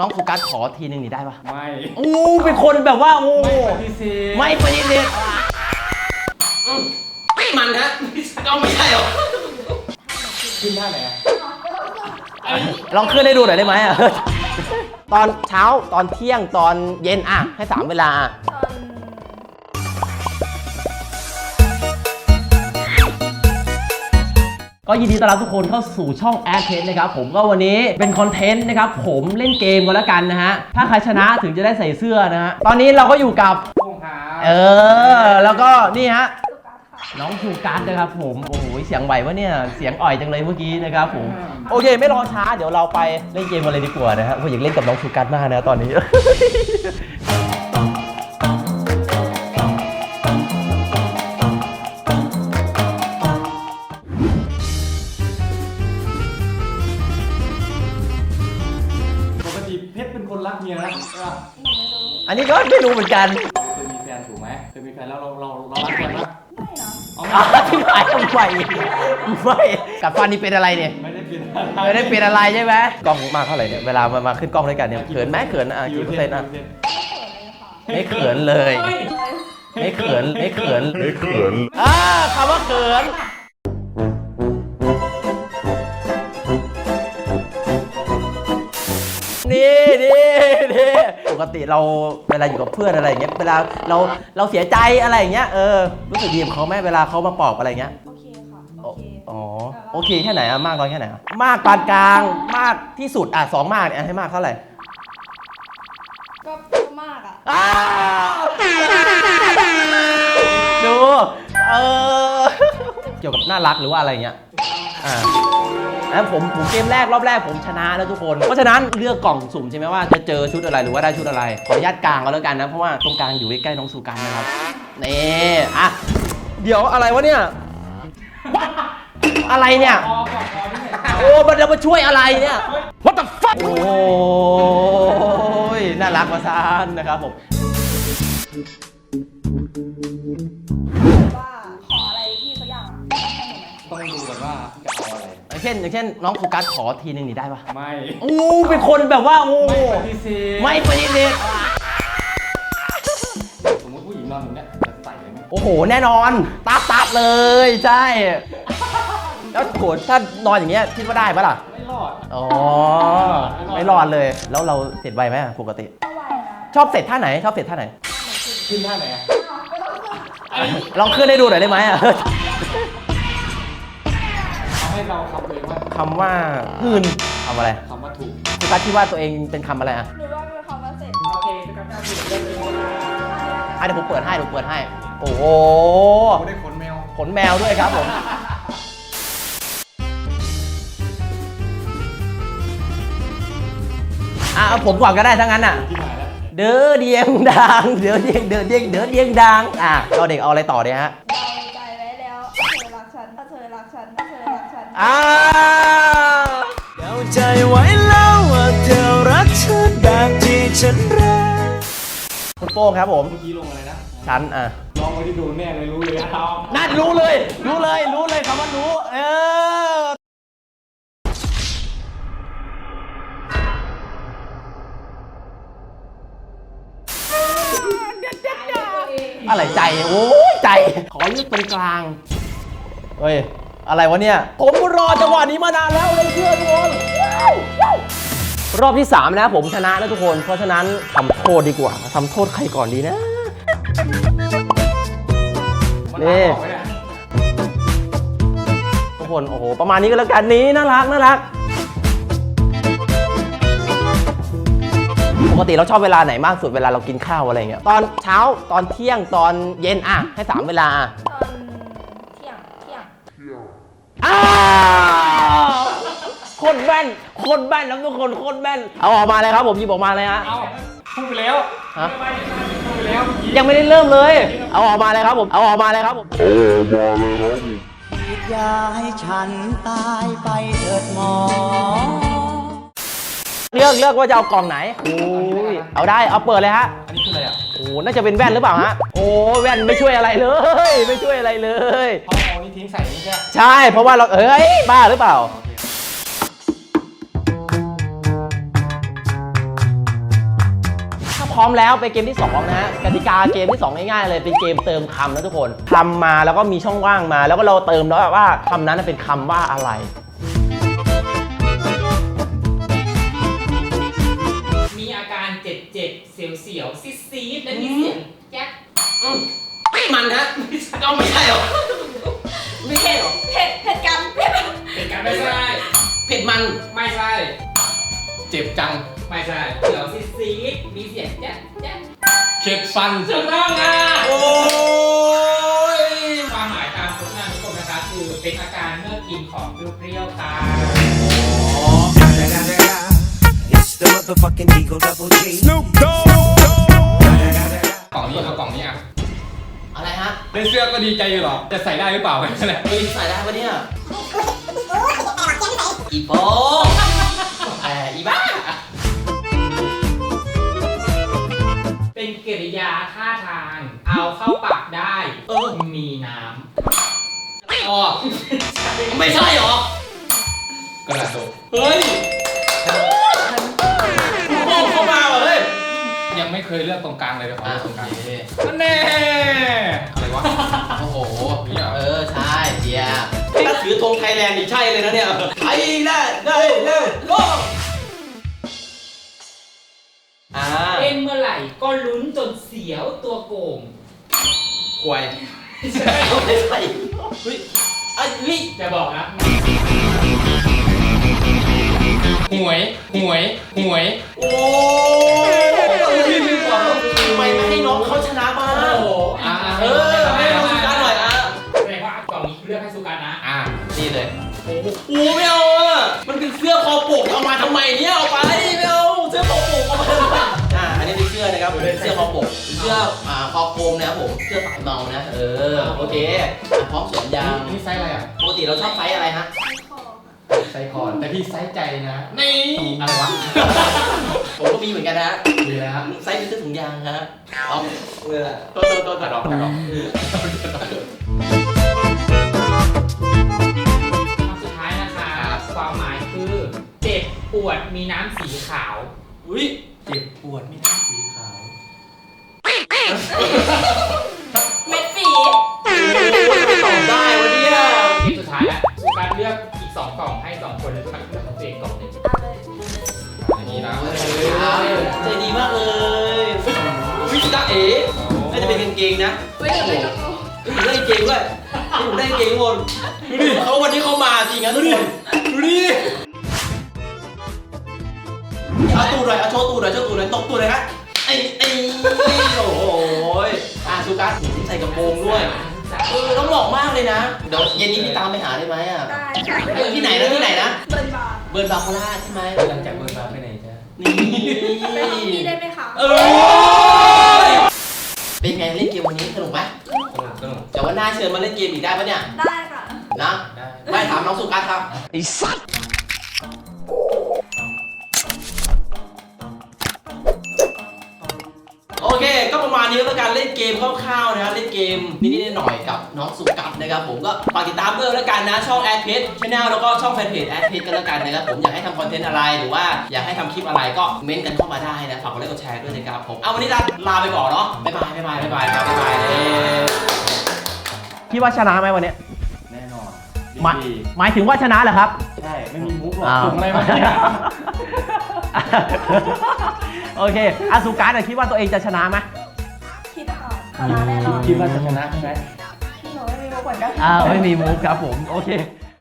น้องโฟกัสขอทีหนึ่งนี่ได้ปะไม่โอ้เป็นคนแบบว่า โอ้ ไม่ปฏิเสธไม่ปฏิเสธมันฮะเอาไม่ใช่หรอ ขึ้นท่าไหนอะลองขึ้นให้ดูหน่อยได้ไหมอะตอนเช้าตอนเที่ยงตอนเย็นอะให้สามเวลา ก็ยินดีต้อนรับทุกคนเข้าสู่ช่อง a d t e นะครับผมก็วันนี้เป็นคอนเทนต์นะครับผมเล่นเกมกันแล้วกันนะฮะ ถ้าใครชนะถึงจะได้ใส่เสื้อนะฮะ ตอนนี้เราก็อยู่กับโป้งขาเออ แล้วก็นี่ฮะ น้องชูการ์ดนะครับผม โอ้โห เสียงไหววะเนี่ย เสียงอ่อยจังเลยเมื่อกี้นะครับผม โอเค ไม่รอช้าเดี๋ยวเราไปเล่นเกมกันเลยดีกว่านะฮะผมอยากเล่นกับน้องชูการ์ดมากนะตอนนี้ มียนะใช่ป่ะหนูไม่รู้ อันนี้ก็ไม่รู้เหมือนกันเคยมีแฟนถูกไหมเคยมีแฟนแล้วเราเราเรารักกันปะไม่นะเอาอะไม่ที่ไหนทำไมไม่กับฟันนี่เป็นอะไรเนี่ยไม่ได้เป็นไม่ได้เป็นอะไรใช่ไหมกล้องมาเท่าไหร่เนี่ยเวลามามาขึ้นกล้องด้วยกันเนี่ยเขินไหมเขินอะกี่เปอร์เซ็นต์อะไม่เขินเลยไม่เขินไม่เขินไม่เขินอ่าคำว่าเขิน นี่นี่นี่ปก ติเราเวลาอยู่กับเพื่อนอะไรอย่างเงี้ยเวลาเราเราเสียใจอะไรอย่างเงี้ยเออรู้สึกดีกับเขาไหมเวลาเขามาปลอบอะไรอย่างเงี้ย โอเคค่ะโอโอเค อ๋อโอเคแค่ไหนอะมากน้อยแค่ไหนอะมากปานกลางมากที่สุดอะสองมากเนี่ยให้มากเท่าไหร่ก็มากอะ อ้าวดูเออเกี่ยวกับน่ารักหรือว่าอะไรเงี้ยอ่า แล้วผมผมเกมแรกรอบแรกผมชนะแล้วทุกคน เพราะฉะนั้นเลือกกล่องสุ่มใช่ไหมว่าจะเจอชุดอะไรหรือว่าได้ชุดอะไร ขออนุญาตกลางก็แล้วกันนะ เพราะว่าตรงกลางอยู่ใกล้ๆน้องสุกันนะครับนี่อะเดี๋ยวอะไรวะเนี่ย อะไรเนี่ยพอก่อนพอที่ไหนโอ้มันจะมาช่วยอะไรเนี่ย What the fuck โอ้ยน่ารักมาซานนะครับผมว่าขออะไรพี่สักอย่างอะให้หนูไหมต้องดูก่อนว่าจะ เอาอะไรอย่างเช่น อย่างเช่น น้องโฟกัสขอทีหนึ่งนี่ได้ปะไม่โอ้เป็นคนแบบว่าโอ้ไม่ปฏิเสธไม่ปฏิเสธสมมติผู้หญิงนอนอย่างเนี้ยจะใส่เลยไหมโอ้โห แน่นอนตับตับเลยใช่ แล้วโหถ้านอนอย่างเงี้ยคิดว่าได้ปะล่ะ ไม่รอดอ๋อ ไม่ไม่รรออดดเลย แล้วเราเสร็จไวไหมอะปกติก็ไวนะชอบเสร็จท่าไหน ชอบเสร็จท่าไหน ขึ้นท่าไหนอะลองขึ้นให้ดูหน่อยได้ไหมอะเอา ให้เราคำตัวเองว่าคำว่าหืนคำอะไรคำว่าถูกโฟกัสคิดว่าตัวเองเป็นคำอะไรอะหนูว่าเป็นคำว่าเสร็จโอเคจะกล้าถูกเล่นเองอะเดี๋ยวผมเปิดให้เดี๋ยวผมเปิดให้ โอ้โหเขาได้ขนแมวขนแมวด้วยครับผมอะเอาผมก่อนก็ได้ทั้งนั้นอะ ที่ไหนแล้ว เด้อเดียงดัง เด้อเดียงเด้อเดียงเด้อเดียงดัง อะเราเด็กเอาอะไรต่อเนี่ยฮะ อรักฉันอ้าวเดาใจไว้แล้วว่าเธอรักฉันแบบที่ฉันรักคุณโป้งครับผม เมื่อกี้ลงอะไรนะฉันอะลองไว้ที่โดนแน่เลยรู้เลยเอานั่นรู้เลย รู้เลย รู้เลยคำว่ารู้ เออ อะไรใจ โอ้ยใจ ขอเลือกตรงกลาง เฮ้ย อะไรวะเนี่ย ผม รอจังหวะนี้มานานแล้วเลยเพื่อนทุกคนรอบที่ 3 นะผมชนะแล้วทุกคน เพราะฉะนั้นทำโทษดีกว่าทำโทษใครก่อนดีนะ นี่ ทุกคน โอ้โห ประมาณนี้ก็แล้วกันนี้น่ารักน่ารัก ปกติเราชอบเวลาไหนมากสุดเวลาเรากินข้าวอะไรเงี้ย ตอนเช้าตอนเที่ยงตอนเย็นอะ ให้สามเวลาอะ อ้าวโคตรแม่นโคตรแม่นแล้วทุกคนโคตรแม่นเอาออกมาเลยครับ ผมหยิบออกมาเลยฮะเอาพูดไปแล้วฮะพูดไปแล้วเมื่อกี้ยังไม่ได้เริ่มเลยเอาออกมาเลยครับผมเอาออกมาเลยครับผมอย่าให้ฉันตายไปเถิดหมอ เลือกเลือกว่าจะเอากล่องไหนโอ้ยเอาได้เอาเปิดเลยฮะ อันนี้คืออะไรอะโอ้น่าจะเป็นแว่นหรือเปล่าฮะ โอ้แว่นไม่ช่วยอะไรเลย ไม่ช่วยอะไรเลยเขาเอานี่ทิ้งใส่นี่ใช่ไหมใช่ เพราะว่าเราเอ้ยบ้าหรือเปล่า โอเคพร้อมแล้วไปเกมที่สองนะฮะกติกาเกมที่สองง่ายๆเลยเป็นเกมเติมคำนะทุกคนคำมาแล้วก็มีช่องว่างมา แล้วก็เราเติมแล้วว่าคำนั้นเป็นคำว่าอะไร จ็บเจ็บๆเสียวเสียวๆซีดซีดๆและมีเสียงแจ๊กมันฮะก็ไม่ใช่หรอไม่ใช่หรอเผ็ดเผ็ดกันเผ็ดเป็นการไม่ใช่เผ็ดมันไม่ใช่ เจ็บจังไม่ใช่เสียวซีดซีดๆมีเสียงแจ๊กแจ๊กเข็ดฟันถูกต้องค่ะโอ้ motherfucking Eagle Double G. Snoop กล่องนี้เอากล่องนี้อะอะไรฮะได้เสื้อก็ดีใจอยู่หรอจะใส่ได้หรือเปล่าแค่นั้นแหละเฮ้ยใส่ได้ปะเนี่ยอีโปแอบอีบ้า เป็นกริยาท่าทาง เอาเข้าปากได้ เออ มีน้อ๋อไม่ใช่หรอกระดาษโดเฮ้ย เคยเลือกตรงกลางเลยเดี๋ยวขออะเลือกตรงกลางโอเคนั่นแน่อะไรวะโอ้โห นี่เหรอเออ ใช่เดียถ้าถือธงไทยแลนด์นี่ใช่เลยนะเนี่ย ไทยแลนด์ได้เลยโลกอ่าำเป็นเมื่อไหร่ก็ลุ้นจนเสียวตัวโก่งกวยไม่ใช่เฮ้ยไอ้นี่จะบอกนะหวยหวยหวยโอ้ยพี่มีความ ทำไมไม่ให้น้องเขาชนะบ้าง โอ้โหอะเออให้น้องสุการหน่อยอะแสดงว่ากล่องนี้เลือกให้สุการนะ อะนี่เลย โอ้โหไม่เอาอะมันเป็นเสื้อคอปกเอามาทำไมเนี่ยเอาไปไม่เอาเสื้อคอปกเอามาทำไมอ่าอันนี้เป็นเสื้อนะครับเป็นเสื้อคอปกเป็นเสื้ออ่าคอโคมนะครับผมเสื้อสายเมานะเออโอเคอะพร้อมสวมยาง นี่ไซส์อะไรอะ ปกติเราชอบไซส์อะไรฮะ ไซส์คอนแต่พี่ไซส์ใจนะนี่อะไรวะผมก็มีเหมือนกันนะดีแล้วไซส์เป็นเสื้อถุงยางฮะเอาเออต้นต้นต้นกระดอกกระดอกคำสุดท้ายนะคะ ความหมายคือเจ็บปวดมีน้ำสีขาว อุ้ยเจ็บปวดไม่ได้สีขาวเม็ดฝีตอบได้วะเนี่ยเกมสุดท้ายแล้วสุการเลือกอีก สองกล่องให้สองคนเลยสุการเลือกของตัวเองกล่องหนึ่งเอาเลยอย่างนี้นะใจดีมากเลยวิจิตาเอ๋น่าจะเป็นกางเกงนะเว้ยเดี๋ยวไปกับกูเฮ้ยได้กางเกงด้วยผมได้กางเกงทุกคนดูดิเขาวันนี้เขามาจริงนะทุกคนดูดิเอาตูดหน่อยเอาโชว์ตูดหน่อยโชว์ตูดหน่อยตบตูดหน่อยฮะไอ้ไอ้โอ้โหอะสุกัสใส่กระโปรงด้วย เออต้องเหมาะมากเลยนะ เดี๋ยวเย็นนี้พี่ตามไปหาได้ไหมอะได้ค่ะเออที่ไหนนะที่ไหนนะ เบิร์นบาร์เบิร์นบาร์โคราชใช่ไหมหลังจากเบิร์นมาไปไหนจ๊ะนี่ไปห้องพี่ได้ไหมคะเออเป็นไงเล่นเกมวันนี้สนุกไหมสนุกสนุกเดี๋ยววันหน้าเชิญมาเล่นเกมอีกได้ปะเนี่ย ได้ค่ะ นะ ได้ไม่ถามน้องสุกัสครับไอ้สัตว์โอเคก็ประมา ณนี้แล้วกันเล่นเกมคร่าวๆนะเล่นเกมนิดๆหน่อยๆกับน้องสุกัสนะครับผมก็ฝากติดตามด้วยแล้วกันนะช่องแอดเพจชแนลแล้วก็ช่องแฟนเพจแอดเพจกันแล้วกันนะครับผมอยากให้ทำคอนเทนต์อะไรหรือว่าอยากให้ทำคลิปอะไรก็เม้นต์กันเข้ามาได้นะฝากกดไลค์กดแชร์ด้วยนะครับผมเอาวันนี้ลาลาไปก่อนเนาะบ๊ายบายบ๊ายบายบ๊ายบายครับบ๊ายบายพี่ว่าชนะไหมวันนี้แน่นอนหมายหมายถึงว่าชนะเหรอครับ ใช่ ไม่มีมุกหรอกอ้าวถุงอะไรมาเนี่ย โอเคอาสุการคิดว่าตัวเองจะชนะไหมคิดก่อน ชนะแน่นอนคิดว่าจะชนะใช่ไหมหนูไม่มีมุกเหมือนกัน อ้าไม่มีมุกครับผม โอเค